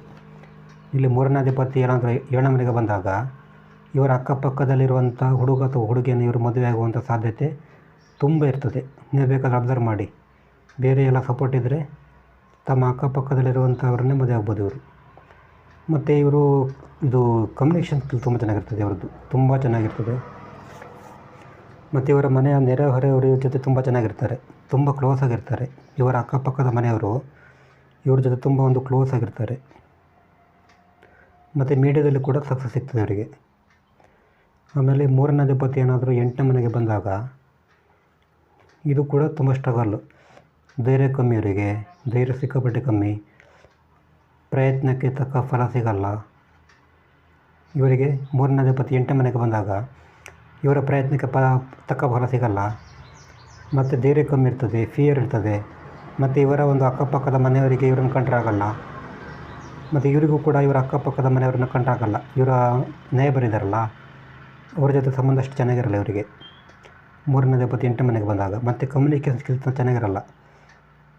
ಇಲ್ಲಿ ಮೂರನೇ ಅಧಿಪತಿ ಏನಾದರೂ ಏಳನೇ ಮನೆಗೆ ಬಂದಾಗ ಇವರ ಅಕ್ಕಪಕ್ಕದಲ್ಲಿರುವಂಥ ಹುಡುಗ ಅಥವಾ ಹುಡುಗಿಯನ್ನು ಇವರು ಮದುವೆ ಆಗುವಂಥ ಸಾಧ್ಯತೆ ತುಂಬ ಇರ್ತದೆ. ನೀವು ಬೇಕಾದ್ರೆ ಅಬ್ಸರ್ವ್ ಮಾಡಿ. ಬೇರೆ ಎಲ್ಲ ಸಪೋರ್ಟ್ ಇದ್ದರೆ ತಮ್ಮ ಅಕ್ಕಪಕ್ಕದಲ್ಲಿರುವಂಥವ್ರನ್ನೇ ಮದುವೆ ಆಗ್ಬೋದು ಇವರು. ಮತ್ತು ಇವರು ಇದು ಕಮ್ಯುನಿಕೇಷನ್ ಸ್ಕಿಲ್ ತುಂಬ ಚೆನ್ನಾಗಿರ್ತದೆ ಅವ್ರದ್ದು ತುಂಬ ಚೆನ್ನಾಗಿರ್ತದೆ. ಮತ್ತು ಇವರ ಮನೆಯ ನೆರೆಹೊರೆಯವರ ಜೊತೆ ತುಂಬ ಚೆನ್ನಾಗಿರ್ತಾರೆ. ತುಂಬ ಕ್ಲೋಸ್ ಆಗಿರ್ತಾರೆ. ಇವರ ಅಕ್ಕಪಕ್ಕದ ಮನೆಯವರು ಇವ್ರ ಜೊತೆ ತುಂಬ ಒಂದು ಕ್ಲೋಸ್ ಆಗಿರ್ತಾರೆ. ಮತ್ತು ಮೀಡಿಯಾದಲ್ಲಿ ಕೂಡ ಸಕ್ಸಸ್ ಸಿಗ್ತದೆ ಅವರಿಗೆ. ಆಮೇಲೆ ಮೂರನೇ ಅಧಿಪತಿ ಏನಾದರೂ ಎಂಟನೇ ಮನೆಗೆ ಬಂದಾಗ ಇದು ಕೂಡ ತುಂಬ ಸ್ಟ್ರಗಲ್ಲು ಧೈರ್ಯ ಕಮ್ಮಿ ಅವರಿಗೆ, ಧೈರ್ಯ ಸಿಕ್ಕಾಪಟ್ಟೆ ಕಮ್ಮಿ. ಪ್ರಯತ್ನಕ್ಕೆ ತಕ್ಕ ಫಲ ಸಿಗಲ್ಲ. ಇವರಿಗೆ ಮೂರನೇ ಅಧಿಪತಿ ಎಂಟನೇ ಮನೆಗೆ ಬಂದಾಗ ಇವರ ಪ್ರಯತ್ನಕ್ಕೆ ಪ ತಕ್ಕ ಫಲ ಸಿಗಲ್ಲ. ಮತ್ತು ಧೈರ್ಯ ಕಮ್ಮಿ ಇರ್ತದೆ ಫಿಯರ್ ಇರ್ತದೆ. ಮತ್ತು ಇವರ ಒಂದು ಅಕ್ಕಪಕ್ಕದ ಮನೆಯವರಿಗೆ ಇವರನ್ನು ಕಂಡ್ರಾಗಲ್ಲ. ಮತ್ತು ಇವರಿಗೂ ಕೂಡ ಇವರ ಅಕ್ಕಪಕ್ಕದ ಮನೆಯವರನ್ನು ಕಂಡ್ರಾಗಲ್ಲ. ಇವರ ನೇಬರ್ ಇದ್ದಾರಲ್ಲ ಅವ್ರ ಜೊತೆ ಸಂಬಂಧ ಅಷ್ಟು ಚೆನ್ನಾಗಿರಲ್ಲ ಇವರಿಗೆ. ಮೂರನೇ ಅಧಿಪತಿ ಎಂಟು ಮನೆಗೆ ಬಂದಾಗ. ಮತ್ತು ಕಮ್ಯುನಿಕೇಷನ್ ಸ್ಕಿಲ್ಸ್ ಚೆನ್ನಾಗಿರಲ್ಲ.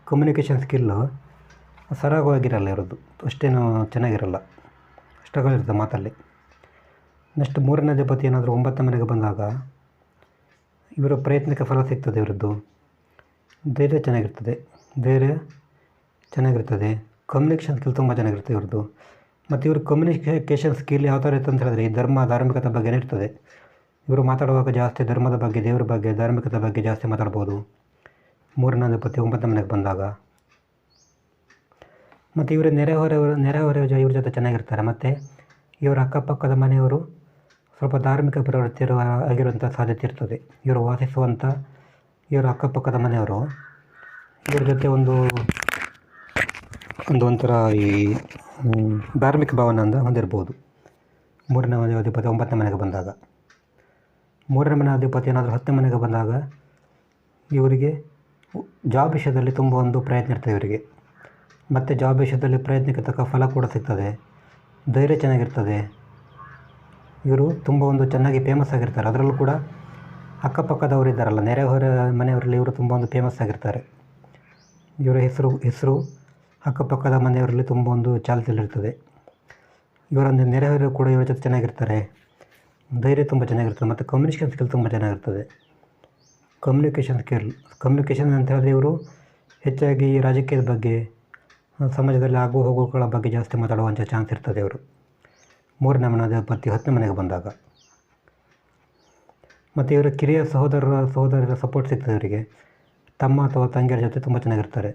ಕಮ್ಯುನಿಕೇಷನ್ ಸ್ಕಿಲ್ಲು ಸರಾಗವಾಗಿರಲ್ಲ ಇರೋದು ಅಷ್ಟೇನು ಚೆನ್ನಾಗಿರಲ್ಲ. ಸ್ಟ್ರಗಲ್ ಇರ್ತದೆ ಮಾತಲ್ಲಿ. ನೆಕ್ಸ್ಟ್ ಮೂರನೇ ಅಧಿಪತಿ ಏನಾದರೂ ಒಂಬತ್ತನೇ ಮನೆಗೆ ಬಂದಾಗ, ಇವರ ಪ್ರಯತ್ನಕ್ಕೆ ಫಲ ಸಿಗ್ತದೆ ಇವರದ್ದು. ಧೈರ್ಯ ಚೆನ್ನಾಗಿರ್ತದೆ. ಧೈರ್ಯ ಚೆನ್ನಾಗಿರ್ತದೆ. ಕಮ್ಯುನಿಕೇಷನ್ ಸ್ಕಿಲ್ ತುಂಬ ಚೆನ್ನಾಗಿರುತ್ತೆ ಇವ್ರದ್ದು. ಮತ್ತು ಇವರು ಕಮ್ಯುನಿಕೇಷನ್ ಸ್ಕಿಲ್ ಯಾವ ಥರ ಇತ್ತು ಅಂತ ಹೇಳಿದ್ರೆ ಈ ಧರ್ಮ, ಧಾರ್ಮಿಕತೆ ಬಗ್ಗೆ ಇರ್ತದೆ? ಇವರು ಮಾತಾಡುವಾಗ ಜಾಸ್ತಿ ಧರ್ಮದ ಬಗ್ಗೆ, ದೇವರ ಬಗ್ಗೆ, ಧಾರ್ಮಿಕತೆ ಬಗ್ಗೆ ಜಾಸ್ತಿ ಮಾತಾಡ್ಬೋದು. ಮೂರನೇ ಅಧಿಪತಿ ಒಂಬತ್ತನೇ ಮನೆಗೆ ಬಂದಾಗ. ಮತ್ತು ಇವರ ನೆರೆಹೊರೆಯವರು ನೆರೆಹೊರೆಯ ಜ- ಇವ್ರ ಜೊತೆ ಚೆನ್ನಾಗಿರ್ತಾರೆ. ಮತ್ತು ಇವರ ಅಕ್ಕಪಕ್ಕದ ಮನೆಯವರು ಸ್ವಲ್ಪ ಧಾರ್ಮಿಕ ಪ್ರವೃತ್ತಿ ಇರುವ ಆಗಿರುವಂಥ ಸಾಧ್ಯತೆ ಇರ್ತದೆ. ಇವರು ವಾಸಿಸುವಂಥ ಇವರ ಅಕ್ಕಪಕ್ಕದ ಮನೆಯವರು. ಇವ್ರ ಜೊತೆ ಒಂದು ಒಂದು ಒಂಥರ ಈ ಧಾರ್ಮಿಕ ಭಾವನೆ ಅಂತ ಹೊಂದಿರ್ಬೋದು. ಮೂರನೇ ಮನೆ ಅಧಿಪತಿ ಒಂಬತ್ತನೇ ಮನೆಗೆ ಬಂದಾಗ. ಮೂರನೇ ಮನೆ ಅಧಿಪತಿ ಏನಾದರೂ ಹತ್ತನೇ ಮನೆಗೆ ಬಂದಾಗ ಇವರಿಗೆ ಜಾಬ್ ವಿಷಯದಲ್ಲಿ ತುಂಬ ಒಂದು ಪ್ರಯತ್ನ ಇರ್ತದೆ ಇವರಿಗೆ. ಮತ್ತು ಜಾಬ್ ವಿಷಯದಲ್ಲಿ ಪ್ರಯತ್ನಕ್ಕೆ ತಕ್ಕ ಫಲ ಕೂಡ ಸಿಗ್ತದೆ. ಧೈರ್ಯ ಚೆನ್ನಾಗಿರ್ತದೆ. ಇವರು ತುಂಬ ಒಂದು ಚೆನ್ನಾಗಿ ಫೇಮಸ್ ಆಗಿರ್ತಾರೆ. ಅದರಲ್ಲೂ ಕೂಡ ಅಕ್ಕಪಕ್ಕದವರು ಇದ್ದಾರಲ್ಲ, ನೆರೆಹೊರೆ ಮನೆಯವರಲ್ಲಿ ಇವರು ತುಂಬ ಒಂದು ಫೇಮಸ್ ಆಗಿರ್ತಾರೆ. ಇವರ ಹೆಸರು ಹೆಸರು ಅಕ್ಕಪಕ್ಕದ ಮನೆಯವರಲ್ಲಿ ತುಂಬ ಒಂದು ಚಾಲ್ತಿಯಲ್ಲಿರ್ತದೆ. ಇವರ ನೆರೆಹೊರೆಯವರು ನೆರೆಹೊರೆ ಕೂಡ ಇವರ ಜೊತೆ ಚೆನ್ನಾಗಿರ್ತಾರೆ. ಧೈರ್ಯ ತುಂಬ ಚೆನ್ನಾಗಿರ್ತದೆ ಮತ್ತು ಕಮ್ಯುನಿಕೇಷನ್ ಸ್ಕಿಲ್ ತುಂಬ ಚೆನ್ನಾಗಿರ್ತದೆ. ಕಮ್ಯುನಿಕೇಷನ್ ಸ್ಕಿಲ್ ಕಮ್ಯುನಿಕೇಷನ್ ಅಂತ ಹೇಳಿದ್ರೆ ಇವರು ಹೆಚ್ಚಾಗಿ ರಾಜಕೀಯದ ಬಗ್ಗೆ, ಸಮಾಜದಲ್ಲಿ ಆಗು ಹೋಗುಗಳ ಬಗ್ಗೆ ಜಾಸ್ತಿ ಮಾತಾಡುವಂಥ ಚಾನ್ಸ್ ಇರ್ತದೆ ಇವರು. ಮೂರನೇ ಮನೆ ಪತಿ ಹತ್ತನೇ ಮನೆಗೆ ಬಂದಾಗ. ಮತ್ತು ಇವರ ಕಿರಿಯ ಸಹೋದರರ ಸಹೋದರರ ಸಪೋರ್ಟ್ ಸಿಗ್ತದೆ ಇವರಿಗೆ ತಮ್ಮ ಅಥವಾ ತಂಗಿಯರ ಜೊತೆ ತುಂಬ ಚೆನ್ನಾಗಿರ್ತಾರೆ.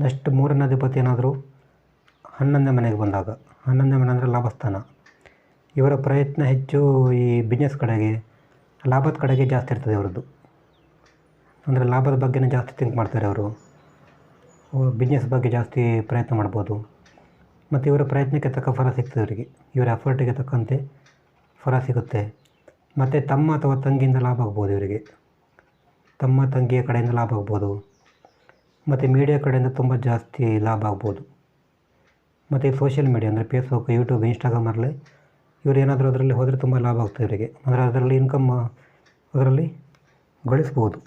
ನೆಕ್ಸ್ಟ್ ಮೂರನೇ ಅಧಿಪತಿ ಏನಾದರೂ? ಹನ್ನೊಂದನೇ ಮನೆಗೆ ಬಂದಾಗ. ಹನ್ನೊಂದನೇ ಮನೆ ಅಂದರೆ ಲಾಭಸ್ಥಾನ. ಇವರ ಪ್ರಯತ್ನ ಹೆಚ್ಚು ಈ ಬಿಸ್ನೆಸ್ ಕಡೆಗೆ, ಲಾಭದ ಕಡೆಗೆ ಜಾಸ್ತಿ ಇರ್ತದೆ ಅವರದ್ದು. ಅಂದರೆ ಲಾಭದ ಬಗ್ಗೆನೇ ಜಾಸ್ತಿ ಥಿಂಕ್ ಮಾಡ್ತಾರೆ ಅವರು. ಬಿಸ್ನೆಸ್ ಬಗ್ಗೆ ಜಾಸ್ತಿ ಪ್ರಯತ್ನ ಮಾಡ್ಬೋದು. ಮತ್ತು ಇವರ ಪ್ರಯತ್ನಕ್ಕೆ ತಕ್ಕ ಫಲ ಸಿಗ್ತದೆ ಅವರಿಗೆ. ಇವರ ಎಫರ್ಟಿಗೆ ತಕ್ಕಂತೆ ಫಲ ಸಿಗುತ್ತೆ. ಮತ್ತು ತಮ್ಮ ಅಥವಾ ತಂಗಿಯಿಂದ ಲಾಭ ಆಗ್ಬೋದು ಇವರಿಗೆ. ತಮ್ಮ ತಂಗಿಯ ಕಡೆಯಿಂದ ಲಾಭ ಆಗ್ಬೋದು. ಮತ್ತು ಮೀಡಿಯಾ ಕಡೆಯಿಂದ ತುಂಬ ಜಾಸ್ತಿ ಲಾಭ ಆಗ್ಬೋದು. ಮತ್ತು ಸೋಷಿಯಲ್ ಮೀಡಿಯಾ ಅಂದರೆ ಫೇಸ್ಬುಕ್ ಯೂಟ್ಯೂಬ್ ಇನ್ಸ್ಟಾಗ್ರಾಮಲ್ಲಿ ಇವರು ಏನಾದರೂ ಅದರಲ್ಲಿ ಹೋದರೆ ತುಂಬ ಲಾಭ ಆಗ್ತದೆ ಇವರಿಗೆ. ಅಂದರೆ ಅದರಲ್ಲಿ ಇನ್ಕಮ್ ಅದರಲ್ಲಿ ಗಳಿಸ್ಬೋದು.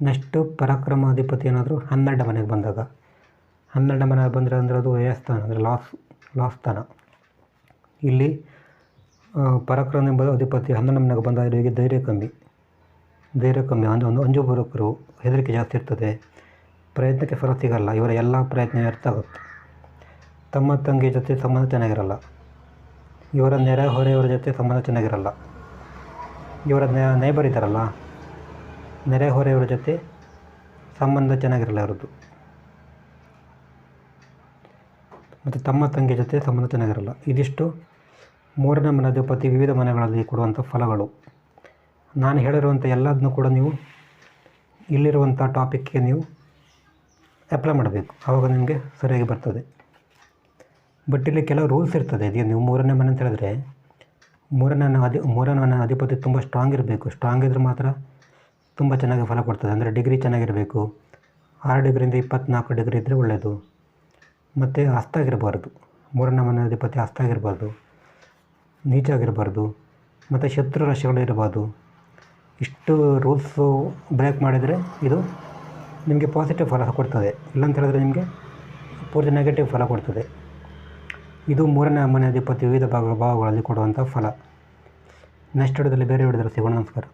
ನೆಕ್ಸ್ಟು ಪರಾಕ್ರಮ ಅಧಿಪತಿ ಏನಾದರೂ ಹನ್ನೆರಡು ಮನೆಗೆ ಬಂದಾಗ. ಹನ್ನೆರಡು ಮನೆ ಬಂದರೆ ಅಂದರೆ ಅದು ವ್ಯಯಸ್ಥಾನ ಅಂದರೆ ಲಾಸ್ ಲಾಸ್ ಸ್ಥಾನ ಇಲ್ಲಿ ಪರಾಕ್ರಮ ಎಂಬ ಅಧಿಪತಿ ಹನ್ನೆರಡು ಮನೆಗೆ ಬಂದಾಗ ಇವರಿಗೆ ಧೈರ್ಯ ಕಮ್ಮಿ. ಧೈರ್ಯ ಕಮ್ಮಿ ಅಂದರೆ ಒಂದು ಅಂಜು ಬರೋಕರು ಹೆದರಿಕೆ ಜಾಸ್ತಿ ಇರ್ತದೆ. ಪ್ರಯತ್ನಕ್ಕೆ ಫಲ ಸಿಗಲ್ಲ. ಇವರ ಎಲ್ಲ ಪ್ರಯತ್ನ ವ್ಯರ್ಥ ಆಗುತ್ತೆ. ತಮ್ಮ ತಂಗಿ ಜೊತೆ ಸಂಬಂಧ ಚೆನ್ನಾಗಿರಲ್ಲ. ಇವರ ನೆರೆ ಹೊರೆಯವರ ಜೊತೆ ಸಂಬಂಧ ಚೆನ್ನಾಗಿರಲ್ಲ. ಇವರ ನೈಬರ್ ಇದ್ದಾರಲ್ಲ, ನೆರೆ ಹೊರೆಯವರ ಜೊತೆ ಸಂಬಂಧ ಚೆನ್ನಾಗಿರಲ್ಲ ಇವರದ್ದು. ಮತ್ತು ತಮ್ಮ ತಂಗಿ ಜೊತೆ ಸಂಬಂಧ ಚೆನ್ನಾಗಿರಲ್ಲ. ಇದಿಷ್ಟು ಮೂರನೇ ಮನೆ ಅಧಿಪತಿ ವಿವಿಧ ಮನೆಗಳಲ್ಲಿ ಕೊಡುವಂಥ ಫಲಗಳು. ನಾನು ಹೇಳಿರುವಂಥ ಎಲ್ಲದನ್ನೂ ಕೂಡ ನೀವು ಇಲ್ಲಿರುವಂಥ ಟಾಪಿಕ್ಗೆ ನೀವು ಅಪ್ಲೈ ಮಾಡಬೇಕು. ಆವಾಗ ನಿಮಗೆ ಸರಿಯಾಗಿ ಬರ್ತದೆ. ಬಟ್ ಇಲ್ಲಿ ಕೆಲವು ರೂಲ್ಸ್ ಇರ್ತದೆ. ಇದು ನೀವು ಮೂರನೇ ಮನೆ ಅಂತ ಹೇಳಿದ್ರೆ, ಮೂರನೇ ಅಧಿ, ಮೂರನೇ ಅಧಿಪತಿ ತುಂಬ ಸ್ಟ್ರಾಂಗ್ ಇರಬೇಕು. ಸ್ಟ್ರಾಂಗ್ ಇದ್ದರೆ ಮಾತ್ರ ತುಂಬ ಚೆನ್ನಾಗಿ ಫಲ ಕೊಡ್ತದೆ. ಅಂದರೆ ಡಿಗ್ರಿ ಚೆನ್ನಾಗಿರಬೇಕು. ಆರು ಡಿಗ್ರಿಯಿಂದ ಇಪ್ಪತ್ತ್ನಾಲ್ಕು ಡಿಗ್ರಿ ಇದ್ದರೆ ಒಳ್ಳೆಯದು ಮತ್ತು ಹಸ್ತಾಗಿರಬಾರ್ದು ಮೂರನೇ ಮನೆ ಅಧಿಪತಿ ಹಸ್ತಾಗಿರಬಾರ್ದು ನೀಚಾಗಿರಬಾರ್ದು. ಮತ್ತು ಶತ್ರು ರಾಶಿಗಳು ಇರಬಾರ್ದು. ಇಷ್ಟು ರೂಲ್ಸು ಬ್ರೇಕ್ ಮಾಡಿದರೆ ಇದು ನಿಮಗೆ ಪಾಸಿಟಿವ್ ಫಲ ಕೊಡ್ತದೆ. ಇಲ್ಲಂತ ಹೇಳಿದ್ರೆ ನಿಮಗೆ ಪೂರ್ತಿ ನೆಗೆಟಿವ್ ಫಲ ಕೊಡ್ತದೆ. ಇದು ಮೂರನೇ ಮನೆ ಅಧಿಪತಿ ವಿವಿಧ ಭಾಗ ಭಾವಗಳಲ್ಲಿ ಕೊಡುವಂಥ ಫಲ. ನೆಕ್ಸ್ಟ್ ವಿಡಿಯೋದಲ್ಲಿ ಬೇರೆ ವಿಡಿಯೋದಲ್ಲಿ ಸಿಗೋಣ. ನಮಸ್ಕಾರ.